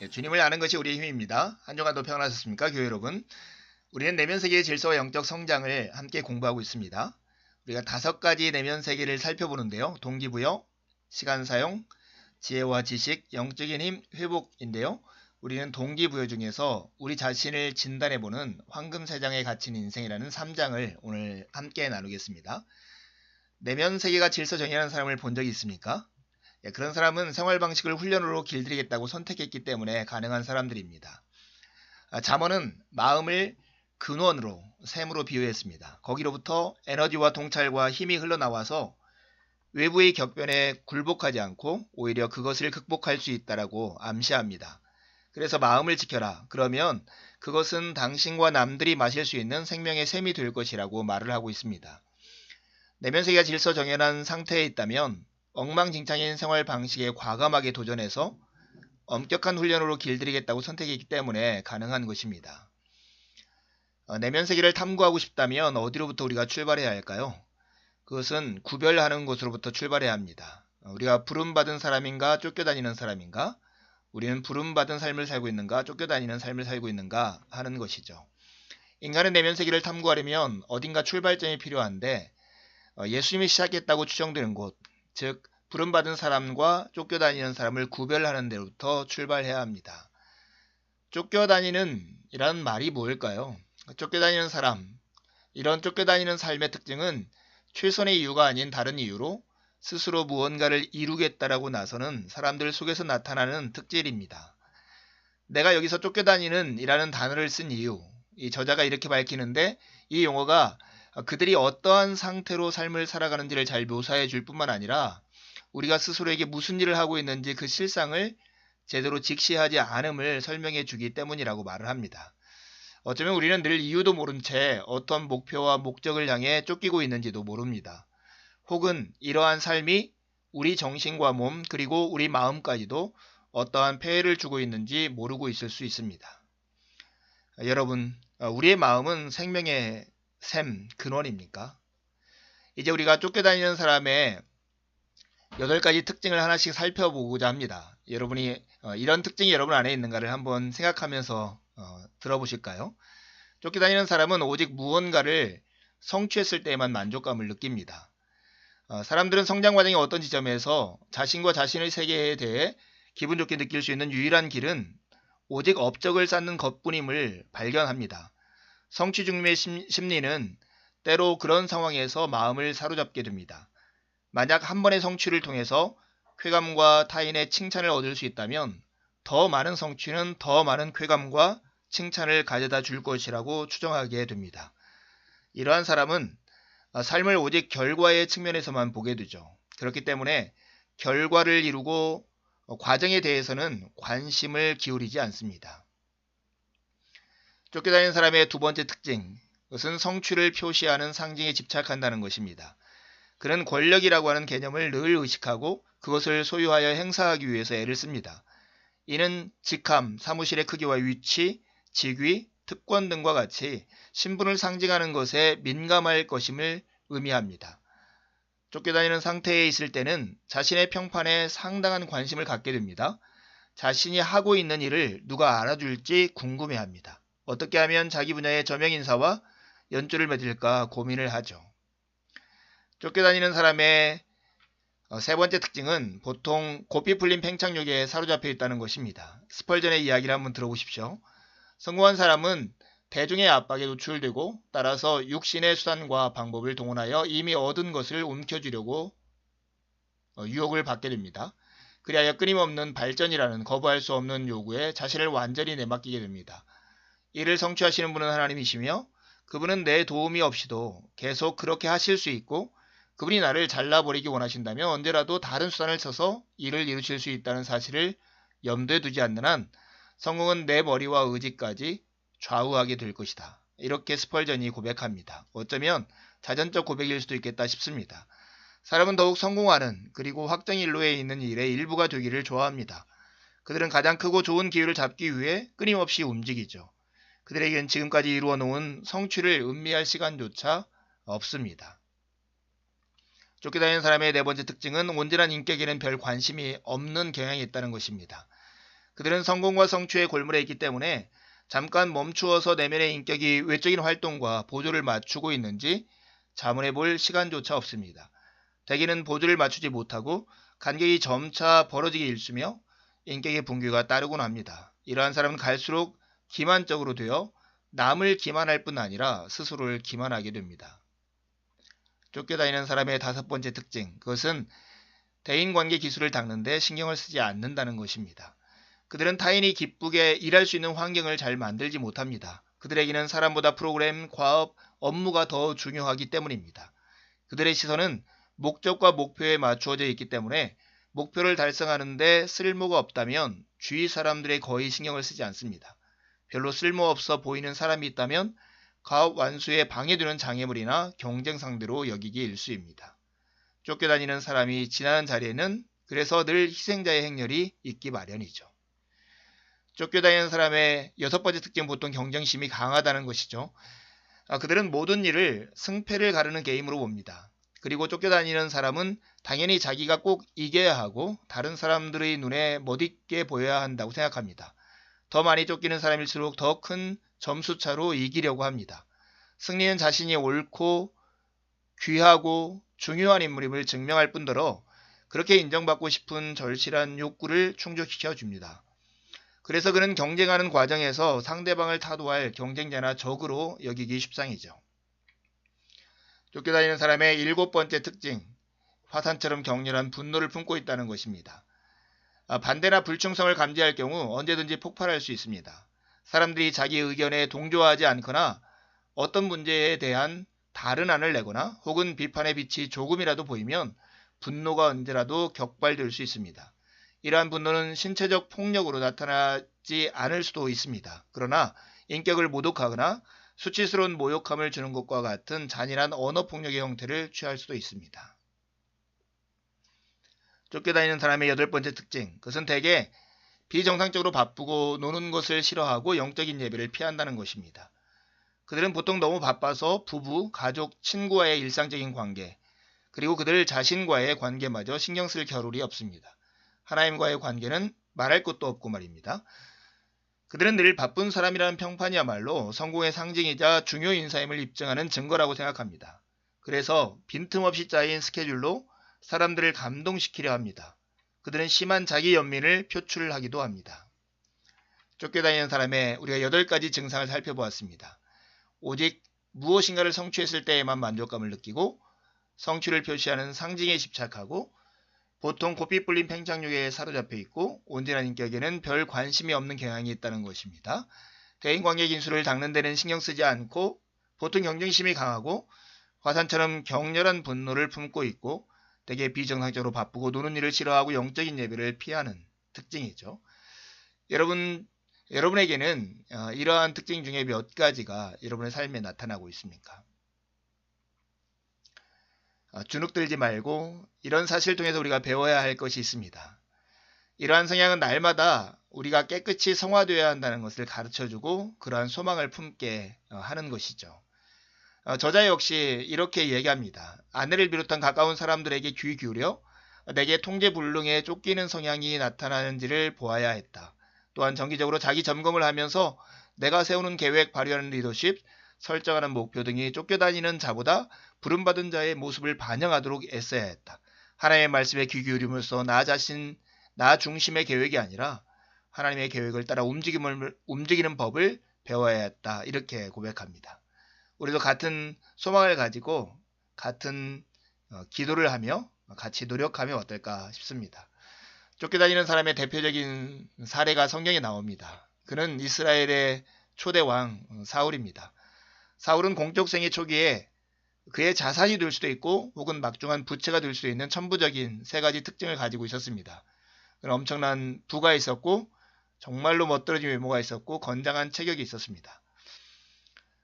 예, 주님을 아는 것이 우리의 힘입니다. 한 주간도 평안하셨습니까, 교회 여러분? 우리는 내면 세계의 질서와 영적 성장을 함께 공부하고 있습니다. 우리가 다섯 가지 내면 세계를 살펴보는데요. 동기부여, 시간 사용, 지혜와 지식, 영적인 힘, 회복인데요. 우리는 동기부여 중에서 우리 자신을 진단해보는 황금 세 장에 갇힌 인생이라는 3장을 오늘 함께 나누겠습니다. 내면 세계가 질서 정의하는 사람을 본 적이 있습니까? 예, 그런 사람은 생활 방식을 훈련으로 길들이겠다고 선택했기 때문에 가능한 사람들입니다. 아, 잠언은 마음을 근원으로 샘으로 비유했습니다. 거기로부터 에너지와 통찰과 힘이 흘러나와서 외부의 격변에 굴복하지 않고 오히려 그것을 극복할 수 있다라고 암시합니다. 그래서 마음을 지켜라. 그러면 그것은 당신과 남들이 마실 수 있는 생명의 샘이 될 것이라고 말을 하고 있습니다. 내면 세계가 질서 정연한 상태에 있다면 엉망진창인 생활 방식에 과감하게 도전해서 엄격한 훈련으로 길들이겠다고 선택했기 때문에 가능한 것입니다. 어, 내면 세계를 탐구하고 싶다면 어디로부터 우리가 출발해야 할까요? 그것은 구별하는 것으로부터 출발해야 합니다. 어, 우리가 부름받은 사람인가 쫓겨다니는 사람인가? 우리는 부름받은 삶을 살고 있는가 쫓겨다니는 삶을 살고 있는가 하는 것이죠. 인간의 내면 세계를 탐구하려면 어딘가 출발점이 필요한데 어, 예수님이 시작했다고 추정되는 곳, 즉 부름받은 사람과 쫓겨다니는 사람을 구별하는 데로부터 출발해야 합니다. 쫓겨다니는 이라는 말이 뭘까요? 쫓겨다니는 사람, 이런 쫓겨다니는 삶의 특징은 최선의 이유가 아닌 다른 이유로 스스로 무언가를 이루겠다라고 나서는 사람들 속에서 나타나는 특질입니다. 내가 여기서 쫓겨다니는 이라는 단어를 쓴 이유, 이 저자가 이렇게 밝히는데 이 용어가 그들이 어떠한 상태로 삶을 살아가는지를 잘 묘사해 줄 뿐만 아니라 우리가 스스로에게 무슨 일을 하고 있는지 그 실상을 제대로 직시하지 않음을 설명해 주기 때문이라고 말을 합니다. 어쩌면 우리는 늘 이유도 모른 채 어떤 목표와 목적을 향해 쫓기고 있는지도 모릅니다. 혹은 이러한 삶이 우리 정신과 몸 그리고 우리 마음까지도 어떠한 폐해를 주고 있는지 모르고 있을 수 있습니다. 여러분, 우리의 마음은 생명의 샘, 근원입니까? 이제 우리가 쫓겨다니는 사람의 여덟 가지 특징을 하나씩 살펴보고자 합니다. 여러분이 어, 이런 특징이 여러분 안에 있는가를 한번 생각하면서 어, 들어보실까요? 쫓겨다니는 사람은 오직 무언가를 성취했을 때에만 만족감을 느낍니다. 어, 사람들은 성장 과정의 어떤 지점에서 자신과 자신의 세계에 대해 기분 좋게 느낄 수 있는 유일한 길은 오직 업적을 쌓는 것뿐임을 발견합니다. 성취 중림의 심리는 때로 그런 상황에서 마음을 사로잡게 됩니다. 만약 한 번의 성취를 통해서 쾌감과 타인의 칭찬을 얻을 수 있다면 더 많은 성취는 더 많은 쾌감과 칭찬을 가져다 줄 것이라고 추정하게 됩니다. 이러한 사람은 삶을 오직 결과의 측면에서만 보게 되죠. 그렇기 때문에 결과를 이루고 과정에 대해서는 관심을 기울이지 않습니다. 쫓겨다니는 사람의 두 번째 특징, 그것은 성취를 표시하는 상징에 집착한다는 것입니다. 그는 권력이라고 하는 개념을 늘 의식하고 그것을 소유하여 행사하기 위해서 애를 씁니다. 이는 직함, 사무실의 크기와 위치, 직위, 특권 등과 같이 신분을 상징하는 것에 민감할 것임을 의미합니다. 쫓겨다니는 상태에 있을 때는 자신의 평판에 상당한 관심을 갖게 됩니다. 자신이 하고 있는 일을 누가 알아줄지 궁금해합니다. 어떻게 하면 자기 분야의 저명 인사와 연줄을 맺을까 고민을 하죠. 쫓겨다니는 사람의 어, 세 번째 특징은 보통 고삐 풀린 팽창력에 사로잡혀 있다는 것입니다. 스펄전의 이야기를 한번 들어보십시오. 성공한 사람은 대중의 압박에 노출되고 따라서 육신의 수단과 방법을 동원하여 이미 얻은 것을 움켜쥐려고 어, 유혹을 받게 됩니다. 그리하여 끊임없는 발전이라는 거부할 수 없는 요구에 자신을 완전히 내맡기게 됩니다. 이를 성취하시는 분은 하나님이시며 그분은 내 도움이 없이도 계속 그렇게 하실 수 있고 그분이 나를 잘라버리기 원하신다면 언제라도 다른 수단을 써서 이를 이루실 수 있다는 사실을 염두에 두지 않는 한 성공은 내 머리와 의지까지 좌우하게 될 것이다. 이렇게 스펄전이 고백합니다. 어쩌면 자전적 고백일 수도 있겠다 싶습니다. 사람은 더욱 성공하는 그리고 확정일로에 있는 일의 일부가 되기를 좋아합니다. 그들은 가장 크고 좋은 기회를 잡기 위해 끊임없이 움직이죠. 그들에겐 지금까지 이루어 놓은 성취를 음미할 시간조차 없습니다. 쫓겨다니는 사람의 네 번째 특징은 온전한 인격에는 별 관심이 없는 경향이 있다는 것입니다. 그들은 성공과 성취의 골물에 있기 때문에 잠깐 멈추어서 내면의 인격이 외적인 활동과 보조를 맞추고 있는지 자문해 볼 시간조차 없습니다. 대개는 보조를 맞추지 못하고 간격이 점차 벌어지게 일수며 인격의 붕괴가 따르곤 합니다. 이러한 사람은 갈수록 기만적으로 되어 남을 기만할 뿐 아니라 스스로를 기만하게 됩니다. 쫓겨다니는 사람의 다섯 번째 특징, 그것은 대인관계 기술을 닦는데 신경을 쓰지 않는다는 것입니다. 그들은 타인이 기쁘게 일할 수 있는 환경을 잘 만들지 못합니다. 그들에게는 사람보다 프로그램, 과업, 업무가 더 중요하기 때문입니다. 그들의 시선은 목적과 목표에 맞추어져 있기 때문에 목표를 달성하는데 쓸모가 없다면 주위 사람들의 거의 신경을 쓰지 않습니다. 별로 쓸모없어 보이는 사람이 있다면 가업 완수에 방해되는 장애물이나 경쟁 상대로 여기기 일수입니다. 쫓겨다니는 사람이 지나는 자리에는 그래서 늘 희생자의 행렬이 있기 마련이죠. 쫓겨다니는 사람의 여섯 번째 특징은 보통 경쟁심이 강하다는 것이죠. 아, 그들은 모든 일을 승패를 가르는 게임으로 봅니다. 그리고 쫓겨다니는 사람은 당연히 자기가 꼭 이겨야 하고 다른 사람들의 눈에 멋있게 보여야 한다고 생각합니다. 더 많이 쫓기는 사람일수록 더 큰 점수차로 이기려고 합니다. 승리는 자신이 옳고 귀하고 중요한 인물임을 증명할 뿐더러 그렇게 인정받고 싶은 절실한 욕구를 충족시켜 줍니다. 그래서 그는 경쟁하는 과정에서 상대방을 타도할 경쟁자나 적으로 여기기 십상이죠. 쫓겨다니는 사람의 일곱 번째 특징, 화산처럼 격렬한 분노를 품고 있다는 것입니다. 아, 반대나 불충성을 감지할 경우 언제든지 폭발할 수 있습니다. 사람들이 자기 의견에 동조하지 않거나 어떤 문제에 대한 다른 안을 내거나 혹은 비판의 빛이 조금이라도 보이면 분노가 언제라도 격발될 수 있습니다. 이러한 분노는 신체적 폭력으로 나타나지 않을 수도 있습니다. 그러나 인격을 모독하거나 수치스러운 모욕감을 주는 것과 같은 잔인한 언어 폭력의 형태를 취할 수도 있습니다. 쫓겨다니는 사람의 여덟 번째 특징, 그것은 대개 비정상적으로 바쁘고 노는 것을 싫어하고 영적인 예배를 피한다는 것입니다. 그들은 보통 너무 바빠서 부부, 가족, 친구와의 일상적인 관계, 그리고 그들 자신과의 관계마저 신경 쓸 겨를이 없습니다. 하나님과의 관계는 말할 것도 없고 말입니다. 그들은 늘 바쁜 사람이라는 평판이야말로 성공의 상징이자 중요 인사임을 입증하는 증거라고 생각합니다. 그래서 빈틈없이 짜인 스케줄로 사람들을 감동시키려 합니다. 그들은 심한 자기 연민을 표출하기도 합니다. 쫓겨다니는 사람의 우리가 8가지 증상을 살펴보았습니다. 오직 무엇인가를 성취했을 때에만 만족감을 느끼고 성취를 표시하는 상징에 집착하고 보통 고삐 뿔린 팽창력에 사로잡혀 있고 온전한 인격에는 별 관심이 없는 경향이 있다는 것입니다. 대인 관계 인수를 닦는 데는 신경 쓰지 않고 보통 경쟁심이 강하고 화산처럼 격렬한 분노를 품고 있고 되게 비정상적으로 바쁘고 노는 일을 싫어하고 영적인 예배를 피하는 특징이죠. 여러분, 여러분에게는 어, 이러한 특징 중에 몇 가지가 여러분의 삶에 나타나고 있습니까? 어, 주눅들지 말고 이런 사실을 통해서 우리가 배워야 할 것이 있습니다. 이러한 성향은 날마다 우리가 깨끗이 성화되어야 한다는 것을 가르쳐주고 그러한 소망을 품게 어, 하는 것이죠. 어, 저자 역시 이렇게 얘기합니다. 아내를 비롯한 가까운 사람들에게 귀 기울여 내게 통제불능에 쫓기는 성향이 나타나는지를 보아야 했다. 또한 정기적으로 자기 점검을 하면서 내가 세우는 계획, 발휘하는 리더십, 설정하는 목표 등이 쫓겨다니는 자보다 부름받은 자의 모습을 반영하도록 애써야 했다. 하나님의 말씀에 귀 기울임으로써 나 자신, 나 중심의 계획이 아니라 하나님의 계획을 따라 움직임을, 움직이는 법을 배워야 했다. 이렇게 고백합니다. 우리도 같은 소망을 가지고 같은 어, 기도를 하며 같이 노력하면 어떨까 싶습니다. 쫓겨다니는 사람의 대표적인 사례가 성경에 나옵니다. 그는 이스라엘의 초대 왕 사울입니다. 사울은 공적생의 초기에 그의 자산이 될 수도 있고 혹은 막중한 부채가 될 수도 있는 천부적인 세 가지 특징을 가지고 있었습니다. 엄청난 부가 있었고 정말로 멋들어진 외모가 있었고 건장한 체격이 있었습니다.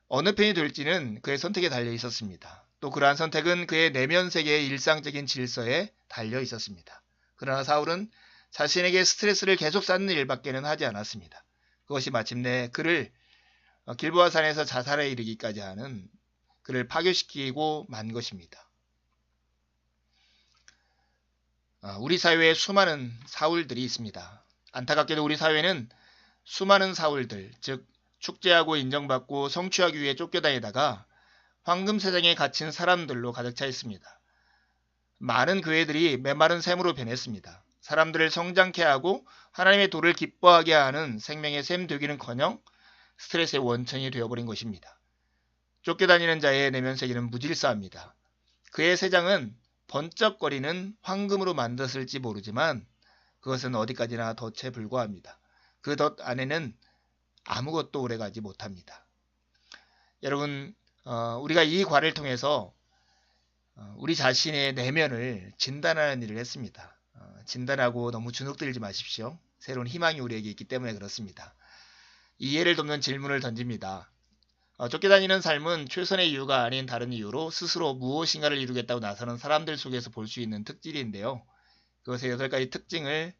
어느 편이 될지는 그의 선택에 달려 있었습니다. 또 그러한 선택은 그의 내면 세계의 일상적인 질서에 달려 있었습니다. 그러나 사울은 자신에게 스트레스를 계속 쌓는 일밖에는 하지 않았습니다. 그것이 마침내 그를 어, 길보아 산에서 자살에 이르기까지 하는 그를 파괴시키고 만 것입니다. 어, 우리 사회에 수많은 사울들이 있습니다. 안타깝게도 우리 사회는 수많은 사울들, 즉 축제하고 인정받고 성취하기 위해 쫓겨다니다가 황금 세상에 갇힌 사람들로 가득 차 있습니다. 많은 교회들이 메마른 샘으로 변했습니다. 사람들을 성장케 하고 하나님의 도를 기뻐하게 하는 생명의 샘 되기는커녕 스트레스의 원천이 되어버린 것입니다. 쫓겨다니는 자의 내면세계는 무질서합니다. 그의 세장은 번쩍거리는 황금으로 만들었을지 모르지만 그것은 어디까지나 덫에 불과합니다. 그 덫 안에는 아무것도 오래가지 못합니다. 여러분, 어, 우리가 이 과를 통해서 어, 우리 자신의 내면을 진단하는 일을 했습니다. 어, 진단하고 너무 주눅들지 마십시오. 새로운 희망이 우리에게 있기 때문에 그렇습니다. 이해를 돕는 질문을 던집니다. 어, 쫓겨다니는 삶은 최선의 이유가 아닌 다른 이유로 스스로 무엇인가를 이루겠다고 나서는 사람들 속에서 볼 수 있는 특질인데요. 그것의 여덟 가지 특징을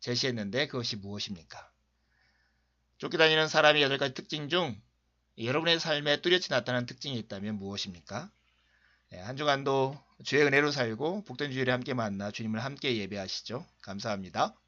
제시했는데 그것이 무엇입니까? 쫓겨다니는 사람의 여덟 가지 특징 중 여러분의 삶에 뚜렷이 나타나는 특징이 있다면 무엇입니까? 네, 한 주간도 주의 은혜로 살고 복된 주일에 함께 만나 주님을 함께 예배하시죠. 감사합니다.